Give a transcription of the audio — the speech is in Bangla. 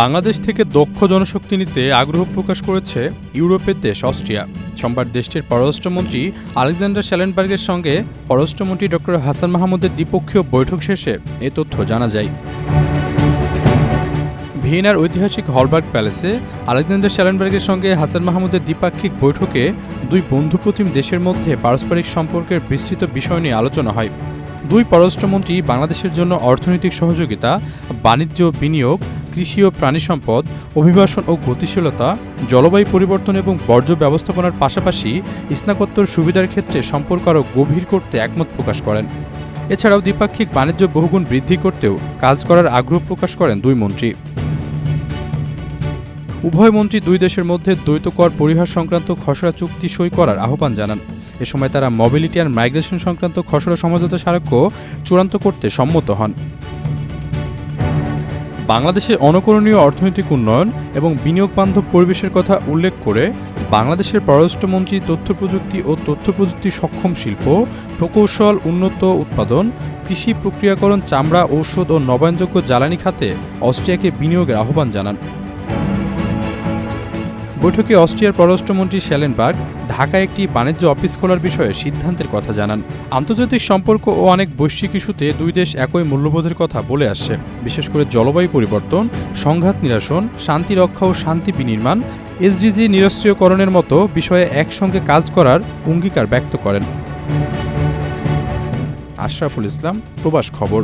বাংলাদেশ থেকে দক্ষ জনশক্তি নিতে আগ্রহ প্রকাশ করেছে ইউরোপের দেশ অস্ট্রিয়া। সোমবার দেশটির পররাষ্ট্রমন্ত্রী আলেকজান্ডার শ্যালেনবার্গের সঙ্গে পররাষ্ট্রমন্ত্রী ডক্টর হাসান মাহমুদের দ্বিপক্ষীয় বৈঠক শেষে এ তথ্য জানা যায়। ভিয়েনার ঐতিহাসিক হলবার্গ প্যালেসে আলেকজান্ডার শ্যালেনবার্গের সঙ্গে হাসান মাহমুদের দ্বিপাক্ষিক বৈঠকে দুই বন্ধুপ্রতিম দেশের মধ্যে পারস্পরিক সম্পর্কের বিস্তৃত বিষয় নিয়ে আলোচনা হয়। দুই পররাষ্ট্রমন্ত্রী বাংলাদেশের জন্য অর্থনৈতিক সহযোগিতা, বাণিজ্য বিনিয়োগ কৃষি ও প্রাণী সম্পদ, অভিবাসন ও গতিশীলতা, জলবায়ু পরিবর্তন এবং বর্জ্য ব্যবস্থাপনার পাশাপাশি স্নাতকোত্তর সুবিধার ক্ষেত্রে সম্পর্ক আরও গভীর করতে একমত প্রকাশ করেন। এছাড়াও দ্বিপাক্ষিক বাণিজ্য বহুগুণ বৃদ্ধি করতেও কাজ করার আগ্রহ প্রকাশ করেন দুই মন্ত্রী। উভয় মন্ত্রী দুই দেশের মধ্যে দ্বৈত কর পরিহার সংক্রান্ত খসড়া চুক্তি সই করার আহ্বান জানান। এ সময় তারা মোবিলিটি আর মাইগ্রেশন সংক্রান্ত খসড়া সমঝোতা স্মারকও চূড়ান্ত করতে সম্মত হন। বাংলাদেশের অনকরণীয় অর্থনৈতিক উন্নয়ন এবং বিনিয়োগ বান্ধব পরিবেশের কথা উল্লেখ করে বাংলাদেশের পররাষ্ট্রমন্ত্রী তথ্য প্রযুক্তি ও তথ্য প্রযুক্তি সক্ষম শিল্প, প্রকৌশল, উন্নত উৎপাদন, কৃষি প্রক্রিয়াকরণ, চামড়া, ঔষধ ও নবায়নযোগ্য জ্বালানি খাতে অস্ট্রিয়াকে বিনিয়োগের আহ্বান জানান। বৈঠকে অস্ট্রিয়ার পররাষ্ট্রমন্ত্রী শ্যালেনবার্গ ঢাকায় একটি বাণিজ্য অফিস খোলার বিষয়ে সিদ্ধান্তের কথা জানান। আন্তর্জাতিক সম্পর্ক ও অনেক বৈশ্বিক ইস্যুতে দুই দেশ একই মূল্যবোধের কথা বলে আসছে। বিশেষ করে জলবায়ু পরিবর্তন, সংঘাত নিরসন, শান্তি রক্ষা ও শান্তি বিনির্মাণ, এসডিজি নিরস্ত্রীয়করণের মতো বিষয়ে একসঙ্গে কাজ করার অঙ্গীকার ব্যক্ত করেন। আশরাফুল ইসলাম, প্রবাস খবর।